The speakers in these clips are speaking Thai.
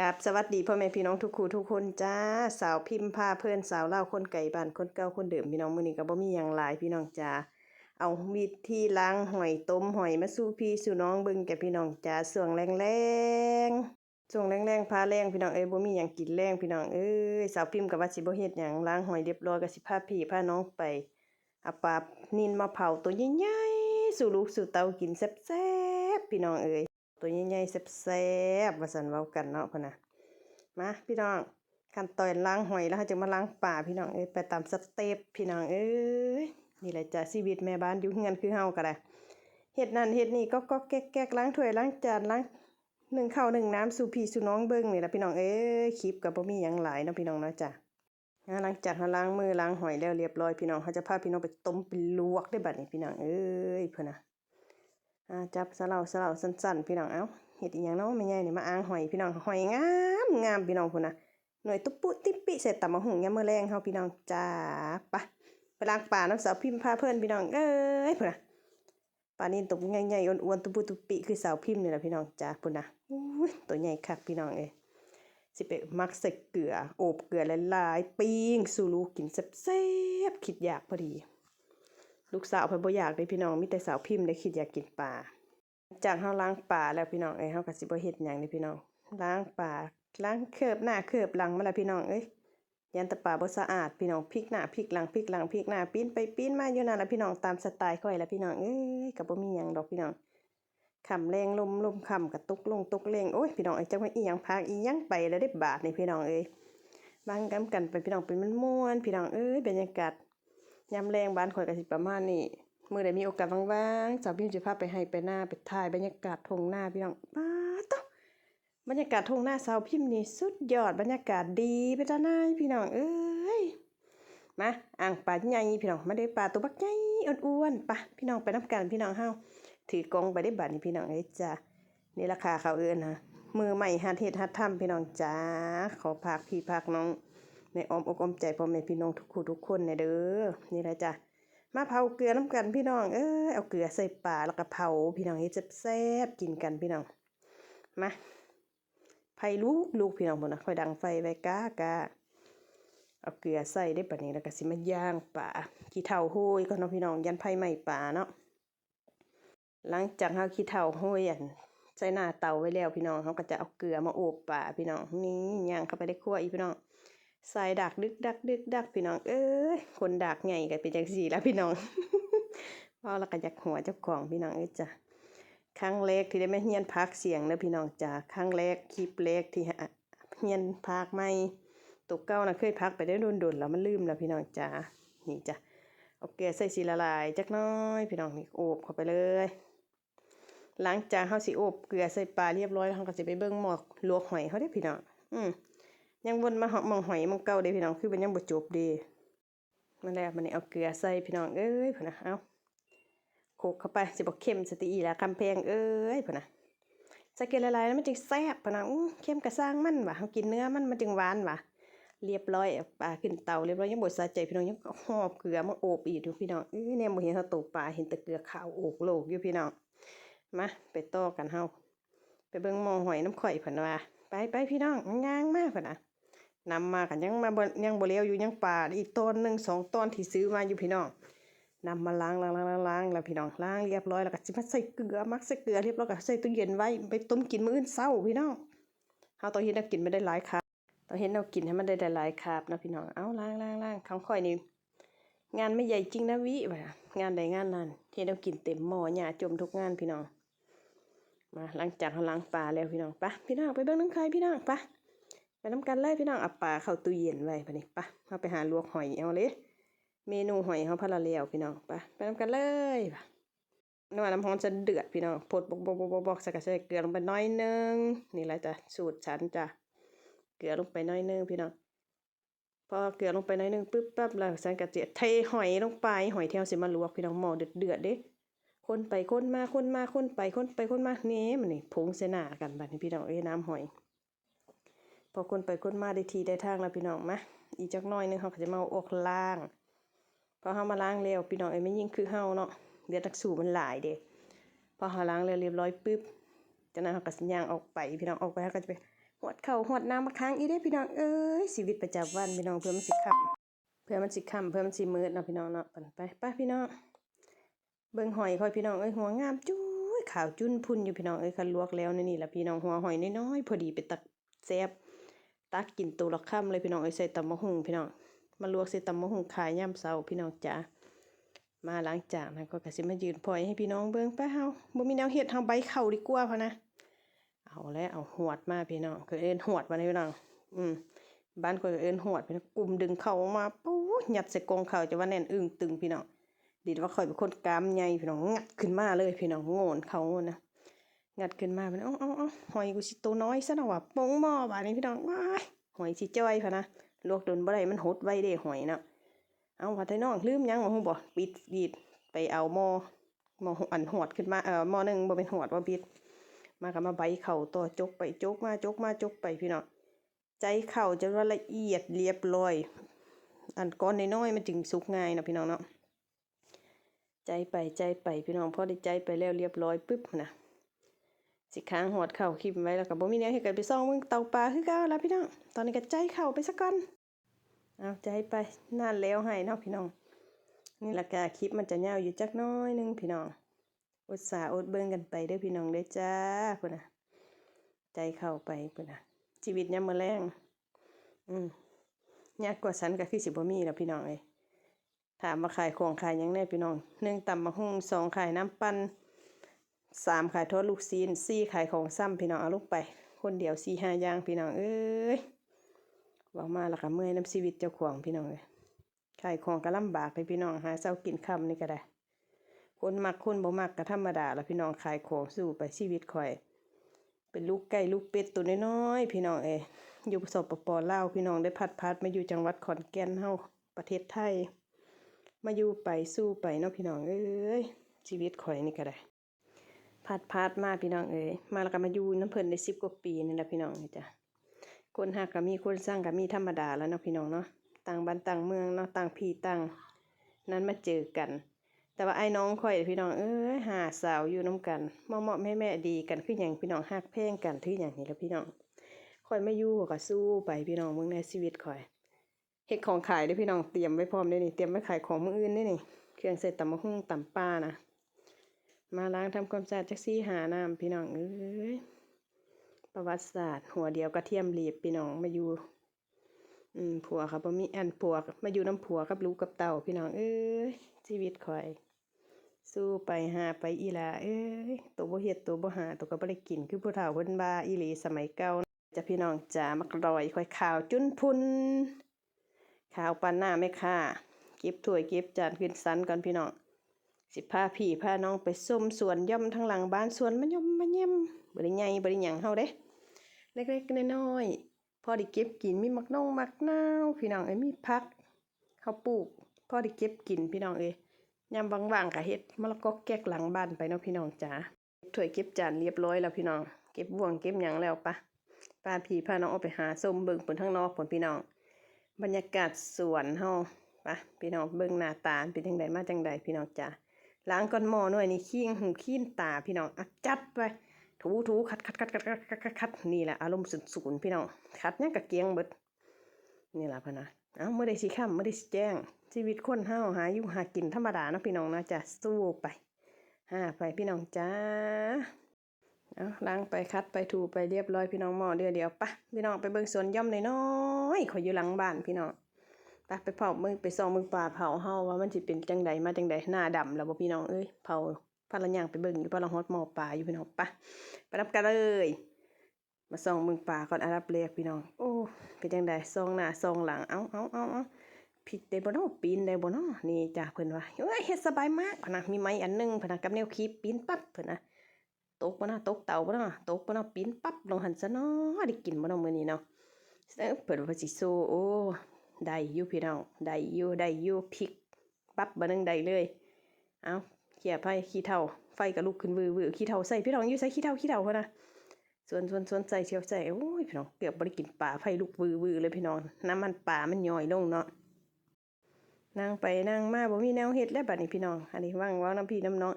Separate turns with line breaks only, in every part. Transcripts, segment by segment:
กับสวัสดีพ่อแม่พี่น้องทุกคู่ทุกคนจ้าสาวพิมพ์พาเพื่อนสาวเล่าคนไก่บ้านคนเก่าคนเดิมพี่น้องมือนี้ก็บ่มีหยังหลายพี่น้องจ้าเอาวิธีล้างหอยต้มหอยมาสู่พี่สู่น้องเบิ่งแก่พี่น้องจ้าส่วงแรงๆส่วงแรงๆพาแรงพี่น้องเอ้ยบ่มีหยังกินแรงพี่น้องเอ้ยสาวพิมพ์ก็ว่าสิบ่เฮ็ดหยังล้างหอยเรียบร้อยก็สิพาพี่พาน้องไปเอาปลานิลมาเผาตัวใหญ่ๆสู่ลูกสู่เต้ากินแซ่บๆพี่น้องเอ้ย ตัวใหญ่ๆแซ่บๆว่าสันเว้ากันเนาะพ่นน่ะมาพี่น้องขั้นตอนล้างหอยแล้วเราจะมาล้างป่าพี่น้องเอ้ยไปตามสเต็ปพี่น้องเอ้ยนี่แหละจ้ะชีวิตแม่บ้านอยู่เฮือนคือเฮาก็ได้เฮ็ดนั่นเฮ็ดนี่ก็ก็แก๊กๆล้างถ้วยล้างจานล้างหนึ่งข้าวหนึ่งน้ำสู่พี่สู่น้องเบิ่งนี่แหละพี่น้องเอ้ยคลิปก็บ่มีหยังหลายเนาะพี่น้องเนาะจ้ะอ่าหลังจากเราล้างมือล้างหอยแล้วเรียบร้อยพี่น้องเขาจะพาพี่น้องไปต้มไปลวกได้บัดนี้พี่น้องเอ้ยเพิ่นน่ะ อ่าจับสลาสลาสั้นๆ พี่น้องเอ้าเฮ็ดอีหยังเนาะแม่ใหญ่นี่มาอ้างหอยพี่น้องหอยงามงามพี่น้องพุ่นน่ะหน่วยตุ๊บปุ๊ติ๊บปิเสร็จตำมะหุงยามมื้อแรงเฮาพี่น้องจ้าไปไปล้างป่าน้ำสาวพิมพ์พาเพิ่อนพี่น้องเอ้ยพุ่นนะปลานินตัวใหญ่ๆอ้วนๆตุ๊บปุ๊ตุ๊บปิคือสาวพิมพ์นี่แหละพี่น้องจ้าพุ่นนะอุ้ยตัวใหญ่คักพี่น้องเอ้ยสิไปมักใส่เกลือโอบเกลือหลายๆปิ้งสู่ลูกกินแซ่บๆคิดอยากพอดี ลูกสาวเพิ่นบ่อยากเลยพี่น้องมีแต่สาวพิมพ์ได้คิดอยากกินปลาจากเฮาล้างป่าแล้วพี่น้องเอ้ยเฮาก็สิบ่เฮ็ดหยังเด้พี่น้องล้างป่าล้างเคิบหน้าเคิบหลังมาแล้วพี่น้องเอ้ยยันตะป่าบ่สะอาดพี่น้องพลิกหน้าพลิกหลังพลิกหลังพลิกหน้าปีนไปปีนมาอยู่นั่นล่ะพี่น้องตามสไตล์ค่อยล่ะพี่น้องเอ้ยก็บ่มีหยังดอกพี่น้องคำแรงลมลมคำก็ตกลงตกแรงโอ้ยพี่น้องไอ้จักว่าอีหยังพากอีหยังไปแล้วได้บาดนี่พี่น้องเอ้ยบางกำกันไปพี่น้องเป็นมันม่วนพี่น้องเอ้ยบรรยากาศ ยามแรงบ้านข่อยกสิประมาณนี้มื่อใดมีโอกาสว่างๆสาวพิมจะพาไปให้ไปหน้าไปถ่ายบรรยากาศทุ่งนาพี่น้องป้าดต๊บรรยากาศทุ่งนาสาวพิมพ์นี่สุดยอดบรรยากาศดีไปจ้านายพี่น้องเอ้ยมาอ่างปลาใหญ่พี่น้องมาได้ปลาตัวบักใหญ่อ้วนๆปะพี่น้องไปน้ำกันพี่น้องเฮาถือกองไปได้บัดนี่พี่น้องเอ้ยจ้านี่ราคาเขาเอิ้นฮะมือใหม่หัดเฮ็ดหัดทำพี่น้องจ้าขอพากพี่พากน้อง ในอ้อมอกอมใจพ่อแม่พี่น้องทุกคู่ทุกคนในเด้อนี่แหละจ้ะมาเผาเกลือน้ำกันพี่น้องเอ้ยเอาเกลือใส่ปลาแล้วก็เผาพี่น้องให้แซ่บๆกินกันพี่น้องมาไผ่ลูกลูกพี่น้องหมดนะค่อยดังไฟไว้ก้ากาเอาเกลือใส่ได้ปะนี้แล้วก็สิมาย่างปลาขี้เถ้าห้ยก็เนาะพี่น้องยันไผ่ใหม่ปลาเนาะหลังจากเฮาขี้เถ้าห้ยอันใส่หน้าเตาไว้แล้วพี่น้องเขาก็จะเอาเกลือมาโอบปลาพี่น้องนี่ย่างเข้าไปในครัวอีพี่น้อง ใส่ดักดึกดักดึกดักพี่น้อง เอ้ยคนดักใหญ่กันเป็นจังสี่แล้วพี่น้องเว่าล้วก็อยากหัวเจ้าของพี่น้องเอ้ยจ้ะครั้งแรกที่ได้มาเฮียนพักเสียงเด้อพี่น้องจ้ะครั้งแรกคลิปแรกที่เฮียนพักไม่ตกเก้านะเคยพักไปได้โดนๆแล้วมันลืมแล้วพี่น้องจ้ะนี่จ้ะเอาเกลือใส่สีละลายจักน้อยพี่น้องนี่โอบเข้าไปเลย หลังจากเฮาสิโอบเกลือใส่ปลาเรียบร้อยแล้วเฮาก็สิไปเบิ่งหมอกลวกหอยเขาเด้พี่น้องอืม ยังวนมาหอกมองหอยมองเก่าเด้พี่น้องคือมันยังบ่จบเดีมันแล้วมันนี่เอาเกลือใส่พี่น้องเอ้ยพุ่นนะเอาโขกเข้าไปสิบ่เค็มสติอีละคำแพงเอ้ยพุ่นนะใส่เกลือละลายแล้วมันจึงแซ่บพุ่นนะอู้เค็มกระสร้างมันว่ะเฮากินเนื้อมันมันจึงหวานว่ะเรียบร้อยปลาขึ้นเตาเรียบร้อยยังบ่สะใจพี่น้องยังหอบเกลือมาโอบอีกอยู่พี่น้องเอ้ยแนมบ่เห็นเฮาตกปลาเห็นแต่เกลือขาวโอกโลกอยู่พี่น้องมาไปต่อกันเฮาไปเบิ่งหมองหอยน้ำข่อยเพิ่นว่าไปไปพี่น้องย่างมากพุ่นน่ะ นำมากันยังมาบยังบ่เลี้ยวอยู่ยังป่าอีกต้นหนึ่งสองต้นที่ซื้อมาอยู่พี่น้องนำมาล้างล้างล้างล้างล้างแล้วพี่น้องล้างเรียบร้อยแล้วก็สิมาใส่เกลือมักใส่เกลือเรียบร้อยก็ใส่ตู้เย็นไว้ไปต้มกินมื้ออื่นเช้าพี่น้องเฮาต้องเฮ็ดแนวกินไม่ได้หลายคาบต้องเฮ็ดแนวกินให้มันได้หลายๆคาบนะพี่น้องเอาล้างล้างล้างของข่อยนี่งานไม่ใหญ่จริงนะวิว่างานใดงานนั้นเฮ็ดแนวกินเต็มหม้อหญ้าจมทุกงานพี่น้องมาหลังจากเฮาล้างปลาแล้วพี่น้องไปพี่น้องไปเบิ่งน้ำไข่พี่น้องไป ไปน้ำกันเลยพี่น้องเอาปลาเข้าตู้เย็นไว้ปะนี่ปะเราไปหาลวกหอยเอาเลยเมนูหอยเขาพะละเลียวพี่น้องไปไปน้ำกันเลยปะน้ำมันน้ำร้อนจะเดือดพี่น้องพดบกบกบกบกบกใส่กระเทียเกลือลงไปน้อยนึงนี่แหละจ้ะสูตรฉันจ้ะเกลือลงไปน้อยนึงพี่น้องพอเกลือลงไปน้อยนึงปึ๊บปั๊บแล้วฉันกระเจี๊ยเทหอยลงไปหอยเที่ยวสิมาลวกพี่น้องหม้อเดือดเดือดเด้คนไปคนมาคนมาคนไปคนไปคนมาเนี่มันนี่ผงเสนากันบัดนี้พี่น้องเอ้น้ำหอย พอคนไปคนมาได้ทีได้ทางแล้วพี่น้องมาอีจักน้อยนึงเขาก็จะมาเอาอกล้างพอเขามาล้างแล้วพี่น้องเอ้ไม่ยิ่งคือเฮาเนาะเดี๋ยวตักสูมันหลายเด้พอเขาล้างแล้วเรียบร้อยปุ๊บจากนั้นเขาก็สัญญางออกไปพี่น้องออกไปเขาก็จะไปหวดเข้าหวดน้ำมาค้างอีเด้พี่น้องเอ้ยชีวิตประจำวันพี่น้องเพื่อมันสิคำเพื่อมันสิคำเพื่อมันสิมืดเนาะพี่น้องเนาะไปไปไปพี่น้องเบิ่งหอยค่อยพี่น้องเอ้ยหัวงามจุ้ยขาวจุ้นพุ่นอยู่พี่น้องเอ้ยคันลวกแล้วนี่นี่ละพี่น้องหัวหอยน้อยๆพอดีไปตักแซ่บ ตักกินตัวละค่ำเลยพี่น้องเอ้ใส่ตำมะฮุงพี่น้องมาลวกใส่ตำมะฮุงขายยามเช้าพี่น้องจ๋ามาหลังจากนั้นก็กสิมายืนปล่อยให้พี่น้องเบิ่งไปเฮาบ่มีแนวเฮ็ดเฮาใบเข้าดีกว่าพะนะเอาแล้วเอาหวดมาพี่น้องก็เอิ้นหวดมาเลยพี่น้องอืมบ้านก็เอิ้นหวดพี่น้องกลุ่มดึงเข้ามาปู๊หยัดใส่กรงเข้าจะว่าแน่นอึ้งตึงพี่น้องดีว่าข่อยเป็นคนกามใหญ่พี่น้องงัดขึ้นมาเลยพี่น้องโงนเข่าโง่นนะ งัดขึ้นมาพี่น้องเอ้าเอ้าหอยกูสิตัวน้อยซะหน่อว่ะปงหม้อบาดนี้พี่น้องว้ายหอยสิจ้อยพะนะลวกโดนบ่ได้มันหดไว้เด้หอยเนาะเอาว่าแต่น้องลืมยังบ่ฮู้บ่ปิดดีดไปเอาหม้อหม้ออันหวดขึ้นมาเอ่อหม้อหนึงบ่เป็นหวดว่าปิด มาก็มาใบเข่าต่อจกไปจกมาจกมาจกไปพี่น้องใจเข่าจะว่าละเอียดเรียบร้อย อันก้อนน้อยๆมันจึงสุกง่ายนะพี่น้องเนาะใจไปใจไปพี่น้องพอได้ใจไปแล้วเรียบร้อยปึ๊บนะ สิค้างหอดเข่าคลิปไว้แล้วก็บ่มีแนวให้กันไปซ่องมึงเตาปลาคือเก่าแล้วพี่น้อง ตอนนี้ก็ใจเข่าไปซะก่อนเอาใจไปนั่นแล้วให้เนาะพี่น้อง นี่ละกาคลิปมันจะยาวอยู่จักน้อยหนึงพี่น้องอดสาอดเบิ่งกันไปเด้อพี่น้องเด้อจ้าพุ่นน่ะ ใจเข้าไปพุ่นน่ะ ชีวิตยามมื้อแลงอืมยากกว่าฉันก็คือสิบ่มีแล้วพี่น้องเอ้ยถามมาขายของขายหยังแน่พี่น้องหนึ่งตำมะฮุ่งสองขายน้ำปั่น สามขายทอดลูกซีนสี่ขายของซ้ำพี่น้องเอาลูกไป คนเดียวสี่ห้าย่างพี่น้องเอ้ยเว้ามาแล้วก็เมื่อยน้ำชีวิตเจ้าของพี่น้องเลยขายของก็ลำบากเลยพี่น้องหาเช้ากินค่ำนี่ก็ได้ คนมักคนบ่มักก็ธรรมดาละพี่น้องขายของสู้ไปชีวิตข่อย เป็นลูกไก่ลูกเป็ดตัวน้อยๆพี่น้องเอยอยู่สบปปเล่าพี่น้องได้พัดพัดมาอยู่จังหวัดขอนแก่นเฮาประเทศไทย มาอยู่ไปสู้ไปเนาะพี่น้องเอ้ยชีวิตข่อยนี่ก็ได้ พัดพัดมาพี่น้องเอ้ยมาแล้วก็มาอยู่น้ำเพิ่นได้สิบกว่าปีนี่แหละพี่น้องจ้ะคนหักก็มีคนสร้างก็มีธรรมดาแล้วเนาะพี่น้องเนาะต่างบ้านต่างเมืองเนาะต่างพี่ต่างนั้นมาเจอกัน แต่ว่าไอ้น้องข่อยพี่น้องเอ้ยหาสาวอยู่น้กันเหมาะเหมาะแม่แม่ดีกันคืออย่างพี่น้องหักแพงกันคืออย่างนี้แหละพี่น้องข่อยไม่ยู่ก็สู้ไปพี่น้องเมืองในชีวิตข่อยเฮ็ดของขายด้อพี่น้องเตรียมไว้พร้อมได้นี่เตรียมไว้ขายของมืออื่นได้นี่เครื่องใส่ตำมะฮุ่งตำปลานะ มาล้างทำความสะอาดจักซี่หาน้ำพี่น้องเอ้ยประวัติศาสตร์ หัวเดียวกระเทียมรีบพี่น้องมาอยู่ อืมผัวครับบ่มีอันผัวมาอยู่น้ำผัวกับลูกกับเต่าพี่น้องเอ้ยชีวิตข่อย สู้ไปหาไปอีหลาเอ้ยตัวบ่เฮ็ดตัวบ่หาตัวก็บ่ได้กินคือผู้เฒ่าเพิ่นว่าอีหลีสมัยเก่าจะพี่น้องจ๋ามักรอยข่อยข่าวจุนพุนข่าวปานหน้าแม่ค่ะเก็บถ้วยเก็บจานขึ้นสันก่อนพี่น้อง สิพาพี่พาน้องไปส้มสวนย่อมทั้งหลังบ้านสวนมะยมมะเยี่ยมบริใหญ่บริหยังเฮาเด้ เล็กๆน้อยๆพอได้เก็บกินมีมักน่องมักนาวพี่น้องเอ้ยมีผักเฮาปลูกพอได้เก็บกินพี่น้องเอ้ยยามว่างๆก็เฮ็ดมะละกอแก๊กหลังบ้านไปเนาะพี่น้องจ๋าถ้วยเก็บจานเรียบร้อยแล้วพี่น้อง เก็บบ่วงเก็บหยังแล้วปะป้าพี่พาน้องออกไปหาส้มเบิ่งผลข้างนอกผลพี่น้อง บรรยากาศสวนเฮาปะพี่น้องเบิ่งหน้าตาเป็นจังใดมาจังใดพี่น้องจ๋า ล้างก้นหม้อหน่อยนี่ขี้หูขี้ตาพี่น้องจัดไปถูถูคัดคัดคัดคัดคัดคัดคัดนี่แหละอารมณ์สุดสูนพี่น้องคัดเนี่ยกะเกียงเบิดนี่แหละพนะเอ้าไม่ได้ชี้ข้ามไม่ได้แจ้ง ชีวิตคนห้าวหาอยู่หากินธรรมดานะพี่น้องนะจะสู้ไปห้าไปพี่น้องจ้าเอาล้างไปคัดไปถูไปเรียบร้อยพี่น้องหม้อเดียวเดียวปะพี่น้องไปเบิ่งสวนย่อมน้อยน้อยขออยู่หลังบ้านพี่น้อง ไปเผามือไปซองมือปลาเผาเฮาว่ามันสิเป็นจังใดมาจังใดหน้าดำแล้วบ่พี่น้องเอ้ยเผาพาละย่างไปเบิ่งอยู่พาละฮอดหมอปลาอยู่พี่น้องปะไปรับกันเลยมาส่องมึงป่าก่อนอารับเรียกพี่น้อง โอ้เป็นจังไดส่องหน้าส่องหลังเอ้าเอ้าเอาเอาผิดได้บ่เนาะปีนได้บ่เนาะนี่จ้ะเพิ่นว่าเอ้ยเฮ็ดสบายมากพะนะมีไม้อันนึงพะนะกับแนวคีบปีนปั๊บเพิ่นนะตกบ่เนาะตกเต่าบ่เนาะตกบ่เนาะปีนปั๊บลงหันซะเนาะได้กินบ่เนาะมื้อนี้เนาะเอ้อเพิ่นว่าสิโซโอ้ ได้อยู่พี่น้องได้อยู่ได้อยู่พริกปั๊บบ่นึงได้เลย เอาเขี่ยไผขี้เถ้าไฟก็ลุกขึ้นวือวือขี้เถ้าใส่พี่น้องอยู่ใส่ขี้เถ้าขี้เถ้าพุ่นน่ะส่วนส่วนส่วนใส่เชียวใส่โอ้ยพี่น้องเกือบบริกินป่าไฟลุกวือวือเลยพี่น้องน้ำมันป่ามันย่อยลงเนาะนั่งไปนั่งมาบ่มีแนวเฮ็ดแล้วบัดนี้พี่น้อง อันนี้ว่างว้าน้ำพี่น้ำน้อง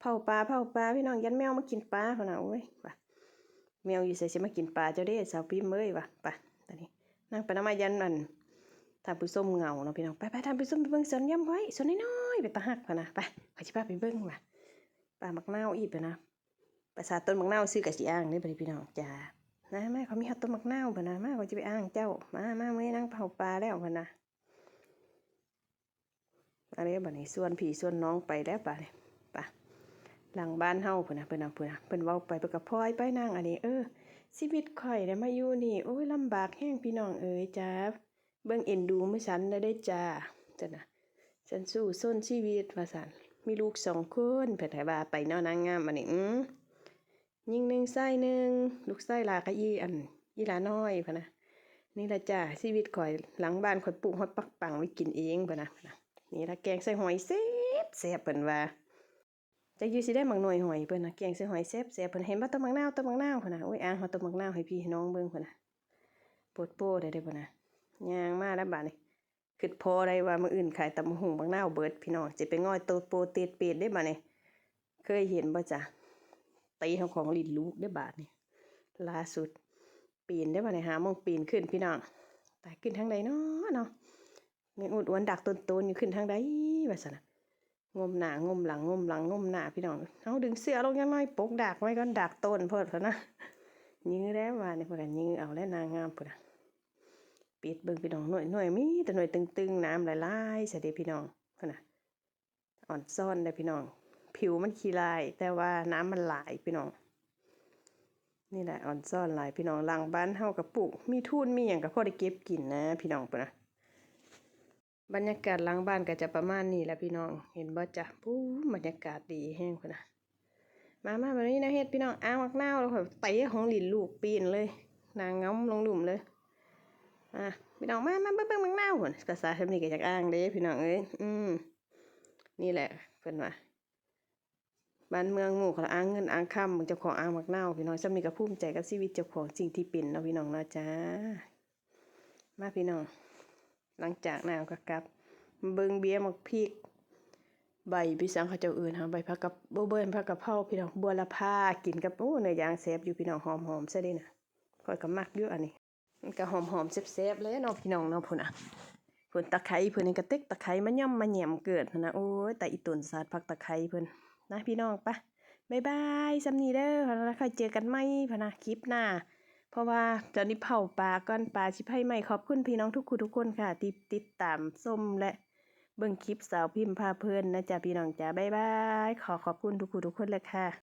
เผาปลาเผาปลาพี่น้องยันแมวมากินปลาพุ่นน่ะโอ้ยไปแมวอยู่ใส่สิมากินปลาเจ้าเด้สาวพิมเอ้ยว่ะไปตอนนี้นั่งไปน้ำมายันนั่น ท่านผู้ส้มเงาเนาะพี่น้องไปไปท่านผู้ส้มไปเบิ่งสวนย่ำไว้สวนน้อยๆไปตาหักพะนะไปขอชิพาไปเบิ่งว่ะปลามักเนาอีกไปนะภาษาต้นมักเนาซื้อกับสีอ่างเด้บัดนี้พี่น้องจ้านะแม่เขามีฮอตต้นมักเนาพะนะมาก็จะไปอ่างเจ้ามามาเมื่อนั่งเผาปลาแล้วพะนะอะไรบัดนี้ส่วนพี่ส่วนน้องไปแล้วป่ะเนี่ยไปหลังบ้านเฮาพุ่นนะเพิ่นนะเพิ่นนะเพิ่นเว้าไปเพิ่นก็พลอยไปนางอันนี้ เออชีวิตข่อยได้มาอยู่นี่โอ้ยลำบากแฮงพี่น้องเอ๋ยจ้า เบิ่งเอ็นดูมื้อฉันได้ได้จ้าจ้ะนะฉันสู้ส้นชีวิตว่าซั่นมีลูกสองคนเพิ่นให้ว่าไปนาะนางงามอันนี้อืยิงหนึ่งไส้หนึ่งลูกไส้ลาก็อีอันอีหลาน้อยพุ่นะนี่ละจ้าชีวิตข่อยหลังบ้านข่อยปลูกฮอดปักปังไว้กินเองพนะนะนี่ละแกงใส่หอยแซ่บแซ่บเพิ่นว่าจักอยู่สิได้หมักหน่วยหอยเพิ่นนะแกงใส่หอยแซ่บแซ่บเพิ่นเห็นบ่ต้นมักนาวต้นมักนาวพิ่นะโอ้ยอ่างเฮาต้นมักนาวให้พี่ให้น้องเบิ่งพิ่นะโปดโป้ได้เด้อพิ่นะ ยางมาแล้วบัดนี้คิดพอได้ว่ามืออื่นขายตำบักหุ่งบักนาวเบิดพี่น้องสิไปง้อยโตโปเตดเป็ดได้บัดนี้เคยเห็นบ่จ๊ะตีเฮาของลินลูกได้บาดนี้ล่าสุด ปีนได้บัดนี้หาโมงปีนขึ้นพี่น้องแตายขึ้นทางใดเนาะเนาะแม่อุดอวนดักต้นๆอยู่ขึ้นทางใดว่าซั่นะงมหน้างมหลังงมหลังงมหน้าพี่น้องเอาดึงเสื้อลงยังน้อยปกดากไว้ก่อนดากต้นเพิ่นพุ่นนะยื้อแล้วว่านี่เพิ่นยื้อเอาแล้วนางงามพุ่นน่ะ ปิดเบิ่งพี่น้องหน่วยหน่วยมีแต่หน่วยตึงๆน้ำหลายๆใส่เด้พี่น้องนน่ะอ่อนซ่อนได้พี่น้อง ผิวมันขี้ลาย แต่ว่าน้ำมันหลายพี่น้อง นี่แหละอ่อนซ่อนหลายพี่น้องหลังบ้านเฮากับปลูกมีทุนมีหยังก็พอได้เก็บกินนะ พี่น้องพุ่นน่ะบรรยากาศหล้างบ้านก็จะประมาณนี้แหละพี่น้อง เห็นบ่จ้ะปู๊บรรยากาศดีแห้งพุ่นนะมามาแบบนี้นะเฮ็ดพี่น้องอ้างมักนาวแล้วค่อยเตะของหลินลูกปีนเลย นางง้อมลงหลุมเลย อะพี่น้องมามาเบิ่งเบิ่งมักนาวพุ่นภาษาเทคนิคก็จากอ้างเด้พี่น้องเอ้ยอืมนี่แหละเพิ่นว่าบ้านเมืองหมู่ขาอ้างเงินอ้างคำมึงเจ้าของอ้างมักนาวพี่น้องจะมีก็ภูมิใจกับชีวิตเจ้าของสิ่งที่เป็นเนาะพี่น้องเนาะจ้า มาพี่น้อง หลังจากนั้นก็กลับ เบิ่งเบี้ยมักพริก ใบพี่สังเขาเจ้าอื่นหาใบผักกับบ่เบิ่นผักกะเพราพี่น้องบัวละพากินกับโอ้เนื้อย่างแซ่บอยู่พี่น้องหอมๆซะด้น่ะข้อยก็มักอยู่อันนี้ มันก็หอมๆแซ่บๆเลยเนาะพี่น้องเนาะพุ่นน่ะพุ่นตะไคร้เพิ่นนี่ก็เต็กตะไคร้มาย่อมมาแหยมเกิดนะโอ้ยแต่อีตุนสาดผักตะไคร้เพิ่นนะพี่น้องปะบายบายซำนีเด้อพนะค่อยเจอกันใหม่พนะคลิปหน้า เพราะว่าตอนนี้เผาปลาก้อนปลาชิพให้ใหม่ขอบคุณพี่น้องทุกคนทุกคนค่ะ ที่ติดตามส้มและเบิ่งคลิปสาวพิมพ์พาเพลินนะจ๊ะพี่น้องจ้าบายบายขอขอบคุณทุกคนทุกคนเลยค่ะ